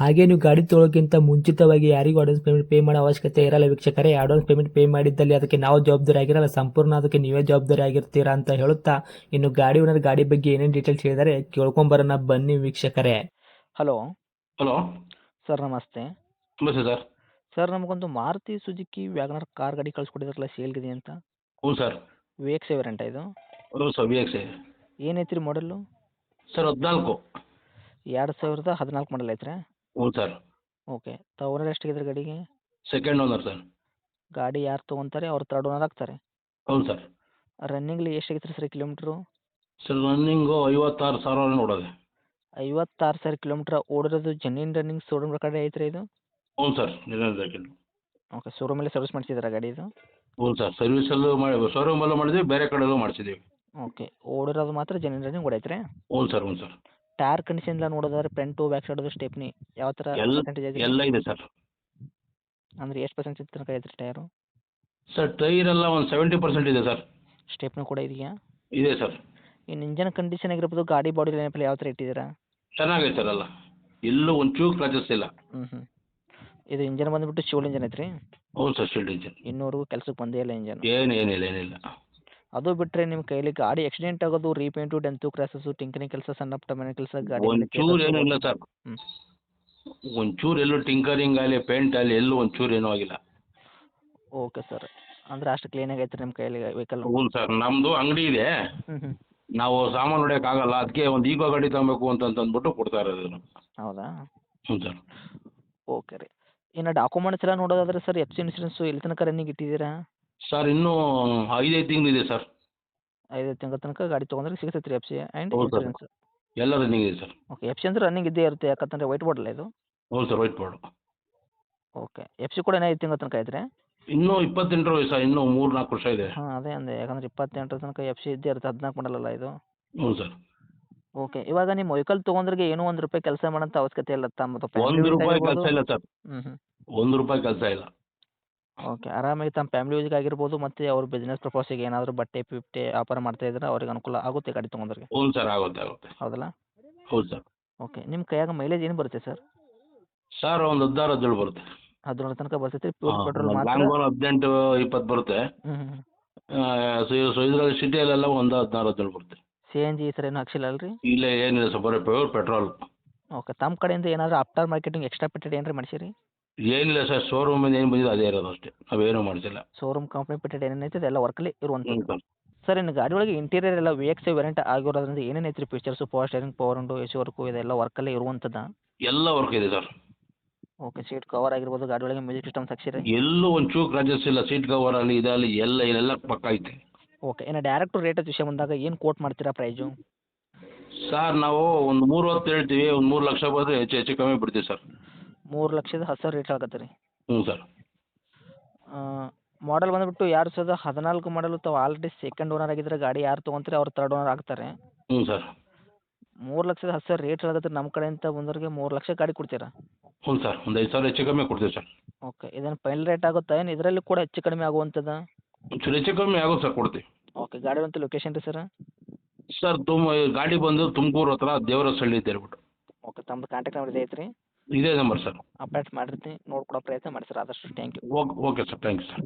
ಹಾಗೆ ನೀವು ಗಾಡಿ ತೊಳೋಕ್ಕಿಂತ ಮುಂಚಿತವಾಗಿ ಯಾರಿಗೂ ಅಡ್ವಾನ್ಸ್ ಪೇಮೆಂಟ್ ಪೇ ಮಾಡೋ ಅವಶ್ಯಕತೆ ಇರಲ್ಲ ವೀಕ್ಷಕರೇ. ಅಡ್ವಾನ್ಸ್ ಪೇಮೆಂಟ್ ಪೇ ಮಾಡಿದ್ದಲ್ಲಿ ಅದಕ್ಕೆ ನಾವು ಜವಾಬ್ದಾರಿ ಆಗಿರಲ್ಲ. ಸಂಪೂರ್ಣ ಅದಕ್ಕೆ ನೀವೇ ಜವಾಬ್ದಾರಿ ಆಗಿರ್ತೀರಾ ಅಂತ ಹೇಳುತ್ತಾ ಇನ್ನು ಗಾಡಿ ಓನರ್ ಗಾಡಿ ಬಗ್ಗೆ ಏನೇನು ಡೀಟೇಲ್ಸ್ ಹೇಳಿದರೆ ಕೇಳ್ಕೊಂಬರೋಣ. ಬನ್ನಿ ವೀಕ್ಷಕರೇ. ಹಲೋ ಹಲೋ ಸರ್ ನಮಸ್ತೆ. ನಮಸ್ತೆ ಸರ್ ಸರ್ ನಮಗೊಂದು ಮಾರುತಿ ಸುಜುಕಿ ವ್ಯಾಗನರ್ ಕಾರ್ ಗಾಡಿ ಕಳ್ಸ್ಕೊಟ್ಟಿದ್ರಲ್ಲ ಸೇಲ್ಗಿದೆ ಅಂತ? ಹ್ಞೂ ಸರ್ ವಿ ಎಕ್ಸ್ ವೇರಿಯಂಟ ಇದು? ಹ್ಞೂ ಸರ್ ವಿ ಎಕ್ಸ್ ಏನೈತ್ರಿ ಮಾಡಲ್ಲು ಸರ್ ಹದಿನಾಲ್ಕು. ಎರಡು ಸಾವಿರದ ಹದಿನಾಲ್ಕು ಮಾಡಲ್ ಐತ್ರಿ? ಹ್ಞೂ ಸರ್. ಓಕೆ ತ ಓನರ್ ಎಷ್ಟಾಗಿದ್ರೆ ಗಾಡಿಗೆ? Second owner sir. ಗಾಡಿ ಯಾರು ತೊಗೊಂತಾರೆ ಅವ್ರು ತರ್ಡ್ ಓನರ್ ಆಗ್ತಾರೆ? ಹೌದು ಸರ್. ರನ್ನಿಂಗ್ಲಿ ಎಷ್ಟಾಗೈತ್ರಿ ಸರ್ ಕಿಲೋಮೀಟ್ರು? ಸರ್ ರನ್ನಿಂಗು ಐವತ್ತಾರು ಸಾವಿರ ನೋಡೋದು ಐವತ್ತಾರು ಸಾವಿರ ಕಿಲೋಮೀಟ್ರ್ ಓಡಿರೋದು ಜೆನ್ಯೂನ್ ರನ್ನಿಂಗ್ ಶೋರೂಮ್ ಪ್ರಕಾರ ಐತ್ರಿ ಇದು? ಹ್ಞೂ ಸರ್ ನಿರಂಜನ್ ಸೈಕಲ್ ಓಕೆ ಶೋರೂಮಲ್ಲಿ ಸರ್ವಿಸ್ ಮಾಡಿಸಿದಾರ ಗಾಡಿ ಇದು? ಹ್ಞೂ ಸರ್ ಸರ್ವಿಸಲ್ಲೂ ಮಾಡಿ ಶೋರೂಮಲ್ಲೂ ಮಾಡಿದ್ವಿ ಬೇರೆ ಕಡೆಯಲ್ಲೂ ಮಾಡಿಸಿದ್ದೀವಿ ಓಕೆ ಓಡಿರೋದು ಮಾತ್ರ ಜೆನ್ಯೂನ್ ರನ್ನಿಂಗ್ ಓಡೈತ್ರಿ? ಹ್ಞೂ ಸರ್ ಹ್ಞೂ ಸರ್. ಟೈರ್ ಕಂಡೀಷನ್ ಎಲ್ಲ ನೋಡೋದಾದ್ರೆ ಟು ಬ್ಯಾಕ್ ಸೈಡ್ ಸ್ಟೆಪ್ನಿ ಯಾವ ತರ ಎಲ್ಲ ಪರ್ಸೆಂಟೇಜ್ ಎಲ್ಲ ಇದೆ ಸರ್ ಅಂದ್ರೆ ಎಷ್ಟು ಪರ್ಸೆಂಟ್ ತನಕ ಐತ್ರಿ ಟೈರು ಸರ್ ಟೈರ್ ಎಲ್ಲ ಒಂದು ಸೆವೆಂಟಿ ಪರ್ಸೆಂಟ್ ಇದೆ ಸರ್ ಸ್ಟೆಪ್ನು ಕೂಡ ಇದೆಯಾ? ಇದೆ ಸರ್ ಇನ್ನು ಇಂಜನ್ ಕಂಡೀಷನ್ ಆಗಿರ್ಬೋದು ಗಾಡಿ ಬಾಡಿ ಲೈನಪ್ಪಲ್ಲಿ ಯಾವ ತರ ಇಟ್ಟಿದ್ದೀರಾ? ಚೆನ್ನಾಗೈತೆ ಸರ್ ಎಲ್ಲ. ಎಲ್ಲೂ ಒಂಚೂರು ಕ್ರಾಚಸ್ ಇಲ್ಲ. ಹ್ಞೂ ಹ್ಞೂ ಇದು ಇಂಜನ್ ಬಂದ್ಬಿಟ್ಟು ಶಿವಲ್ ಇಂಜನ್ ಐತ್ರಿ? ಹೌದು ಸರ್ ಶೀಲ್ಡ್ ಇಂಜಿನ್ ಇನ್ನೂರು ಕೆಲಸಕ್ಕೆ ಬಂದೇ ಇಲ್ಲ ಇಂಜನ್ ಏನು ಏನಿಲ್ಲ ಏನಿಲ್ಲ. ಅದು ಬಿಟ್ರೆ ನಿಮ್ಮ ಕೈಲಿ ಗಾಡಿ ಆಕ್ಸಿಡೆಂಟ್ ಆಗೋದು ರೀಪೇಂಟು ಡೆಂತು ಕ್ರಾಸಸ್ ಟಿಂಕರಿಂಗ್ ಕೆಲಸ ಸಣ್ಣ ಪುಟ್ಟ ಮನೆ ಕೆಲಸ ಗಾಡಿ ಒಂಚೂರು ಏನೂ ಇಲ್ಲ ಸರ್. ಒಂಚೂರು ಎಲ್ಲೂ ಟಿಂಕರಿಂಗ್ ಆಗಲಿ ಪೇಂಟ್ ಆಗಲಿ ಎಲ್ಲೂ ಒಂಚೂರು ಏನೂ ಆಗಿಲ್ಲ. Okay sir. ಅಂದ್ರೆ ಅಷ್ಟು ಕ್ಲೀನ್ ಐತ್ರಿ ನಿಮ್ಮ ಕೈಲಿ ವೆಹಿಕಲ್ ಹ್ಞೂ ಸರ್. ನಮ್ಮದು ಅಂಗಡಿ ಇದೆ. ಹ್ಞೂ ಹ್ಞೂ ನಾವು ಸಾಮಾನು ಹೊಡ್ಯೋಕ್ಕಾಗಲ್ಲ ಅದಕ್ಕೆ ಒಂದು ಈಗೋ ಗಾಡಿ ತಗೋಬೇಕು ಅಂತ ಅಂದ್ಬಿಟ್ಟು ಕೊಡ್ತಾ ಇರೋದು ಹೌದಾ? ಹ್ಞೂ ಸರ್. ಓಕೆ ರೀ. ಇನ್ನು ಡಾಕ್ಯುಮೆಂಟ್ಸ್ ಎಲ್ಲ ನೋಡೋದಾದ್ರೆ ಸರ್ ಎಫ್ ಸಿ ಇನ್ಸೂರೆನ್ಸು ಎಲ್ಲಿ ತನಕ ರನ್ನಿಂಗ್ ಇಟ್ಟಿದ್ದೀರಾ? ಸರ್ ಇನ್ನು ಐದೈದು ತಿಂಗಳಿದೆ ಸರ್ ಐದು ತಿಂಗಳ ತನಕ ಗಾಡಿ ತೊಗೊಂಡ್ರೆ ಸಿಗುತ್ತೆ ರೀ ಎಫ್ ಸಿ ಆ್ಯಂಡ್ ಹೌದು ಸರ್. ಇನ್ಸೂರೆನ್ಸ್ ಎಲ್ಲ ರನ್ನಿಂಗ್ ಇದೆ ಸರ್ ಓಕೆ ಎಫ್ ಸಿ ಅಂದ್ರೆ ರನ್ನಿಂಗ್ ಇದ್ದೇ ಇರುತ್ತೆ ಯಾಕಂತಂದರೆ ವೈಟ್ ಬೋರ್ಡಲ್ಲ ಇದು? ಹೌದು sir white board okay F C ಕೂಡ ಏನೋ ಐದು ತಿಂಗಳ ತನಕ ಇದ್ರೆ ಇನ್ನೂ ಇಪ್ಪತ್ತೆಂಟರ ವಯಸ್ಸು ಇನ್ನೂ ಮೂರು ನಾಲ್ಕು ವರ್ಷ ಇದೆ. ಹಾಂ ಅದೇ ಅಂದೆ ಯಾಕಂದ್ರೆ ಇಪ್ಪತ್ತೆಂಟರ ತನಕ ಎಫ್ ಸಿ ಇದ್ದೇ ಇರುತ್ತೆ ಹದಿನಾಲ್ಕು ಮಾಡಲಲ್ಲ ಇದು? ಹ್ಞೂ ಸರ್ ಓಕೆ ಇವಾಗ ನಿಮ್ಮ ವೆಹಿಕಲ್ ತೊಗೊಂಡ್ರಿಗೆ ಏನೋ ಒಂದು ರೂಪಾಯಿ ಕೆಲಸ ಮಾಡೋಂಥ ಅವಶ್ಯಕತೆ ಇಲ್ಲ ತಮ್ಮ ಒಂದು ರೂಪಾಯಿ ಕೆಲಸ ಇಲ್ಲ ಸರ್ ಹ್ಞೂ ಹ್ಞೂ ಒಂದು ರೂಪಾಯಿ ಕೆಲಸ ಇಲ್ಲ. ಓಕೆ. ಆರಾಮಾಗಿ ತಮ್ಮ ಫ್ಯಾಮಿಲಿ ಯೂಸ್ಗೆ ಆಗಿರ್ಬೋದು ಮತ್ತೆ ಅವ್ರ ಬಿಸ್ನೆಸ್ ಪರ್ಪಸಿಗೆ ಏನಾದರೂ ಬಟ್ಟೆ ಪಿಟ್ಟೆ ವ್ಯಾಪಾರ ಮಾಡ್ತಾ ಇದ್ರೆ ಅವ್ರಿಗೆ ಅನುಕೂಲ ಆಗುತ್ತೆ ಗಾಡಿ ತೊಗೊಂಡ್ರಿಗೆ. ಹ್ಞೂ ಸರ್ ಆಗುತ್ತೆ ಆಗುತ್ತೆ. ಹೌದಲ್ಲ? ಹೌದು ಸರ್. ಓಕೆ. ನಿಮ್ಮ ಕೈಯಾಗ ಮೈಲೇಜ್ ಏನು ಬರುತ್ತೆ ಸರ್? ಸರ್ ಒಂದು ಹದಿನಾರು ಹದಿನೇಳು ಬರುತ್ತೆ. ಹದಿನೇಳು ತನಕ ಬರ್ತೈತೆ ಪ್ಯೂರ್ ಪೆಟ್ರೋಲ್ ಮಾತ್ರ? ಲಾಂಗ್ ಹದಿನೆಂಟು ಇಪ್ಪತ್ತು ಬರುತ್ತೆ. ಹ್ಞೂ ಹ್ಞೂ ಸೊ ಇದರಲ್ಲಿ ಸಿಟಿಯಲ್ಲೆಲ್ಲ ಒಂದು ಹದಿನಾರು ಹದಿನೇಳು ಬರುತ್ತೆ. ಸಿ ಎನ್ ಜಿ ಈ ಏನು ಏನೂ ಹಾಕ್ಸಿಲ್ಲ ಅಲ್ರಿ? ಇಲ್ಲ ಏನಿಲ್ಲ ಸರ್ ಬರೀ ಪ್ಯೂರ್ ಪೆಟ್ರೋಲ್ ಓಕೆ. ತಮ್ಮ ಕಡೆಯಿಂದ ಏನಾದರೂ ಆಫ್ಟರ್ ಮಾರ್ಕೆಟಿಂಗ್ ಎಕ್ಸ್ಟ್ರಾ ಪೆಟ್ಟೆಡ್ ಏನಾರ ಮಾಡಿಸಿರಿ? ಏನಿಲ್ಲ ಸರ್ ಶೋರೂಮಿಂದ ಏನು ಬಂದಿದೆ ಅದೇ ಇರೋದು ಅಷ್ಟೇ. ನಾವೇನು ಮಾಡಿಸಿಲ್ಲ ಶೋರೂಮ್ ಕಂಪ್ನಿ ಏನೇನು ಏನೇನೈತೆ ಅದೆಲ್ಲ ವರ್ಕಲ್ಲಿ ಹ್ಞೂ ಇರುವಂಥದ್ದು. ಸರ್. ಸರ್ ಇನ್ನು ಗಾಡಿ ಒಳಗೆ ಇಂಟೀರಿಯರ್ ಎಲ್ಲ ವಿ ಎಕ್ಸ್ ವೇರಿಯಂಟ್ ಆಗಿರೋದ್ರಿಂದ ಏನೇನು ಐತ್ರಿ ಫೀಚರ್ಸು ಪವರ್ ಸ್ಟೇರಿಂಗ್ ಪವರ್ ಉಂಡು ಎ ಸಿ ವರ್ಕು ಇದೆಲ್ಲ ವರ್ಕಲ್ಲೇ ಇರುವಂಥದ್ದು? ಎಲ್ಲ ವರ್ಕ್ ಇದೆ ಸರ್. ಓಕೆ ಸೀಟ್ ಕವರ್ ಆಗಿರ್ಬೋದು ಗಾಡಿ ಒಳಗೆ ಮ್ಯೂಸಿಕ್ ಸಿಸ್ಟಮ್ ಹಾಕ್ಸಿರಿ ಎಲ್ಲೂ ಚೂಕ್ ರಾಜಸ್ ಇಲ್ಲ. ಸೀಟ್ ಕವರ್ ಅಲ್ಲಿ ಇದಲ್ಲಿ ಎಲ್ಲ ಇಲ್ಲೆಲ್ಲ ಪಕ್ಕ ಐತೆ. ಓಕೆ ಇನ್ನು ಡೈರೆಕ್ಟ್ ರೇಟ್ ವಿಷಯ ಬಂದಾಗ ಏನು ಕೋಟ್ ಮಾಡ್ತೀರಾ ಪ್ರೈಸು ಸರ್ ನಾವು ಒಂದು ಮೂರು ಹೊತ್ತು ಹೇಳ್ತೀವಿ ಒಂದು ಮೂರು ಲಕ್ಷ ಬಂದರೆ ಹೆಚ್ಚು ಹೆಚ್ಚು ಕಮ್ಮಿ ಬಿಡ್ತೀವಿ ಸರ್. ಮೂರು ಲಕ್ಷದ ಹತ್ತು ಸಾವಿರ ರೇಟ್ ಆಗತ್ತೆ ರೀ. ಹ್ಞೂ ಸರ್ ಮಾಡಲ್ ಬಂದುಬಿಟ್ಟು ಎರಡು ಸಾವಿರದ ಹದಿನಾಲ್ಕು ಮಾಡಲು ತಾವು ಆಲ್ರೆಡಿ ಸೆಕೆಂಡ್ ಓನರ್ ಆಗಿದ್ರೆ ಗಾಡಿ ಯಾರು ತೊಗೊಂತಾರೆ ಅವ್ರು ತರ್ಡ್ ಓನರ್ ಆಗ್ತಾರೆ. ಮೂರ್ ಸರ್ ಮೂರು ಲಕ್ಷದ ಹತ್ತು ಸಾವಿರ ರೇಟ್ ನಮ್ ನಮ್ಮ ಅಂತ ಬಂದವ್ರಿಗೆ ಮೂರ್ ಲಕ್ಷ ಗಾಡಿ ಕೊಡ್ತೀರಾ? ಹ್ಞೂ ಸರ್ ಒಂದು ಐದು ಸಾವಿರ ಹೆಚ್ಚು ಕಮ್ಮಿ ಕೊಡ್ತೀವಿ ಸರ್ ಓಕೆ ಇದನ್ನು ಫೈನಲ್ ರೇಟ್ ಆಗುತ್ತಾ ಏನು? ಇದರಲ್ಲಿ ಕೂಡ ಹೆಚ್ಚು ಕಡಿಮೆ ಆಗುವಂಥದ್ದು ಒಂಚೂರು ಹೆಚ್ಚು ಕಮ್ಮಿ ಆಗುತ್ತೆ ಸರ್ ಕೊಡ್ತೀವಿ. ಓಕೆ ಗಾಡಿ ಅಂತ ಲೊಕೇಶನ್ ರೀ ಸರ್ ಸರ್ ತುಮ್ ಗಾಡಿ ಬಂದು ತುಮಕೂರು ಹತ್ರ ದೇವರಸಳ್ಳಿ ಅಂತ ಹೇಳ್ಬಿಟ್ಟು. ಓಕೆ ತಮ್ಮ ಕಾಂಟ್ಯಾಕ್ಟ್ ನಂಬರ್ ಇದೆ ಐತ್ರಿ. ಇದೇ ನಂಬರ್ ಸರ್. ಅಪ್ಡೇಟ್ ಮಾಡಿರ್ತೀನಿ ನೋಡ್ಕೊಡೋ ಪ್ರಯತ್ನ ಮಾಡಿ ಸರ್ ಆದಷ್ಟು thank you okay okay sir thank you sir.